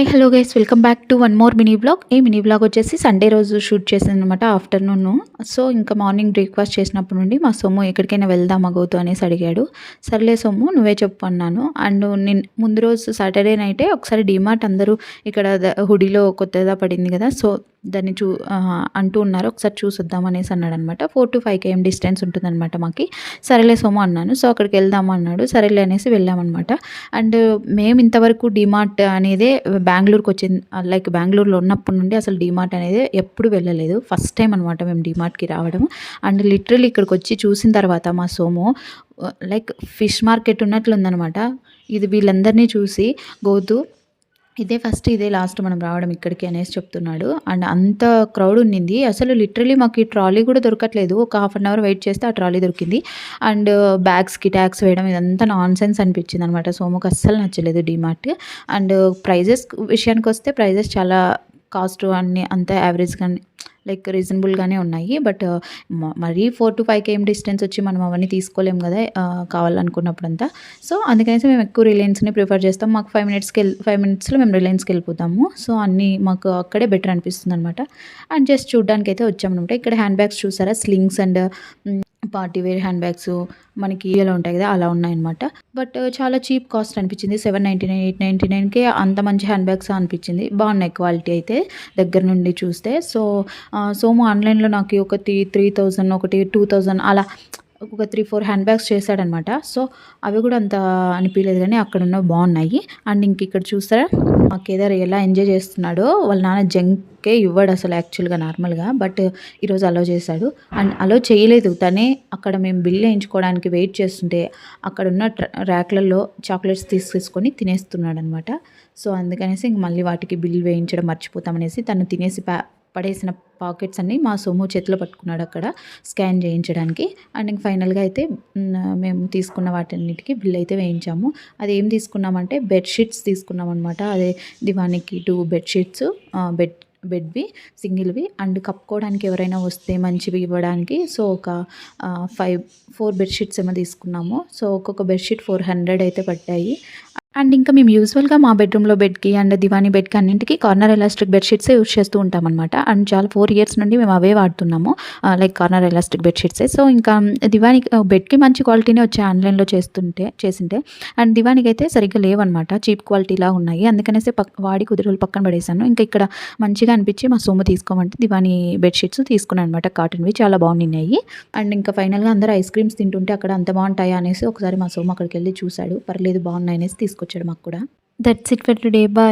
Hi hello guys. Welcome back to one more mini vlog. ఈ mini blog వచ్చేసి Sunday రోజు shoot చేసాను అనమాట ఆఫ్టర్నూన్. సో ఇంకా మార్నింగ్ బ్రేక్ఫాస్ట్ చేసినప్పటి నుండి మా సొమ్ము ఎక్కడికైనా వెళ్దాం గౌతు అనేసి అడిగాడు. సర్లే సొమ్ము నువ్వే చెప్పు అన్నాను. అండ్ నేను ముందు రోజు సాటర్డే నైటే ఒకసారి డిమార్ట్ అందరూ ఇక్కడ ద- హుడీలో కొత్తగా పడింది కదా సో దాన్ని చూ అంటూ ఉన్నారు. ఒకసారి చూసొద్దాం అనేసి అన్నాడు అనమాట four to five KM distance ఉంటుందన్నమాట మాకి. సరేలే సోము అన్నాను. సో అక్కడికి వెళ్దాం అన్నాడు. సరేలే అనేసి వెళ్ళామన్నమాట. అండ్ మేము ఇంతవరకు డిమార్ట్ అనేది బెంగళూరుకి వచ్చింది లైక్ బెంగళూరులో ఉన్నప్పటి నుండి అసలు డిమార్ట్ అనేది ఎప్పుడు వెళ్ళలేదు. ఫస్ట్ టైం అనమాట మేము డిమార్ట్కి రావడం అండ్ లిటరల్లీ ఇక్కడికి వచ్చి చూసిన తర్వాత మా సోము లైక్ ఫిష్ మార్కెట్ ఉన్నట్లు ఉందనమాట ఇది వీళ్ళందరినీ చూసి గోతు ఇదే ఫస్ట్ ఇదే లాస్ట్ మనం రావడం ఇక్కడికి అనేసి చెప్తున్నాడు. అండ్ అంత క్రౌడ్ ఉండింది అసలు లిటరలీ మాకు ఈ ట్రాలీ కూడా దొరకట్లేదు. ఒక హాఫ్ అన్ అవర్ వెయిట్ చేస్తే ఆ ట్రాలీ దొరికింది. అండ్ బ్యాగ్స్కి ట్యాక్స్ వేయడం ఇదంతా నాన్ సెన్స్ అనిపించింది అనమాట సోముకు అస్సలు నచ్చలేదు డిమార్ట్ అండ్ ప్రైజెస్ విషయానికి వస్తే ప్రైజెస్ చాలా కాస్ట్ అన్నీ అంతా యావరేజ్గానే లైక్ రీజనబుల్గానే ఉన్నాయి. బట్ uh, మరీ four to five KM distance వచ్చి మనం అవన్నీ తీసుకోలేము కదా కావాలనుకున్నప్పుడంతా. సో అందుకనేసి మేము ఎక్కువ రిలయన్స్ని ప్రిఫర్ చేస్తాం. మాకు ఫైవ్ మినిట్స్కి వెళ్ళి ఫైవ్ మినిట్స్లో మేము రిలయన్స్కి వెళ్ళిపోతాము సో అన్నీ మాకు అక్కడే బెటర్ అనిపిస్తుంది అనమాట అండ్ జస్ట్ చూడడానికి అయితే వచ్చామన్నమాట. ఇక్కడ హ్యాండ్ బ్యాగ్స్ చూసారా slings and party wear hand bags మనకి ఇలా ఉంటాయి కదా అలా ఉన్నాయన్నమాట. బట్ చాలా చీప్ కాస్ట్ అనిపించింది. Seven ninety nine eight ninety నైన్కే అంత మంచి హ్యాండ్ బ్యాగ్స్ అనిపించింది. బాగున్నాయి క్వాలిటీ అయితే దగ్గర నుండి చూస్తే. సో సోము ఆన్లైన్లో నాకు ఒకటి త్రీ థౌజండ్ ఒకటి టూ థౌజండ్ అలా ఒక త్రీ ఫోర్ హ్యాండ్ బ్యాగ్స్ చేశాడనమాట. సో అవి కూడా అంత అనిపించలేదు కానీ అక్కడ ఉన్న బాగున్నాయి. అండ్ ఇంక ఇక్కడ చూస్తారా మా కేదార్ ఎలా ఎంజాయ్ చేస్తున్నాడో వాళ్ళ నాన్న జంకే ఇవ్వడు అసలు యాక్చువల్గా నార్మల్గా బట్ ఈరోజు అలో చేశాడు. అండ్ అలో చేయలేదు తనే అక్కడ మేము బిల్ వేయించుకోవడానికి వెయిట్ చేస్తుంటే అక్కడ ఉన్న ర్యాక్లలో చాక్లెట్స్ తీసుకొని తినేస్తున్నాడు అనమాట సో అందుకనేసి ఇంక మళ్ళీ వాటికి బిల్ వేయించడం మర్చిపోతామనేసి తను తినేసి పడేసిన పాకెట్స్ అన్ని మా సొమ్ము చేతిలో పట్టుకున్నాడు అక్కడ స్కాన్ చేయించడానికి. అండ్ ఇంక ఫైనల్గా అయితే మేము తీసుకున్న వాటన్నిటికీ బిల్ అయితే వేయించాము. అది ఏం తీసుకున్నామంటే బెడ్షీట్స్ తీసుకున్నాం అనమాట అదే దివానికి టూ బెడ్షీట్స్ బెడ్ బెడ్వి సింగిల్వి. అండ్ కప్పుకోవడానికి ఎవరైనా వస్తే మంచివి ఇవ్వడానికి. సో ఒక ఫైవ్ ఫోర్ బెడ్షీట్స్ ఏమో తీసుకున్నాము. సో ఒక్కొక్క బెడ్షీట్ ఫోర్ హండ్రెడ్ అయితే పట్టాయి. అండ్ ఇంకా మేము యూజువల్గా మా బెడ్రూమ్లో బెడ్కి అండ్ దివానీ బెడ్కి అన్నింటికి కార్నర్ ఎలాస్టిక్ బెడ్షీట్సే యూజ్ చేస్తూ ఉంటాం అనమాట అండ్ చాలా ఫోర్ ఇయర్స్ నుండి మేము అవే వాడుతున్నాము. లైక్ కార్నర్ ఎలాస్టిక్ బెడ్షీట్సే సో ఇంకా దివానికి బెడ్కి మంచి క్వాలిటీనే వచ్చాయి ఆన్లైన్లో చేస్తుంటే చేసింటే. అండ్ దివానికి అయితే సరిగ్గా లేవన్నమాట. చీప్ క్వాలిటీలా ఉన్నాయి. అందుకనేసి పక్ వాడి కుదిరి రోజులు పక్కన పడేసాను ఇంకా ఇక్కడ మంచిగా అనిపించి మా సొమ్ము తీసుకోమంటే దివానీ బెడ్షీట్స్ తీసుకున్నాను అనమాట కాటన్వి చాలా బాగున్నాయి. అండ్ ఇంకా ఫైనల్గా అందరూ ఐస్ క్రీమ్స్ తింటుంటే అక్కడ అంత బాగుంటాయా అనేసి ఒకసారి మా సొమ్ము అక్కడికి వెళ్ళి చూశాడు. పర్లేదు బాగున్నాయి అనేసి తీసుకొచ్చాడు మాకు కూడా. That's it for today bye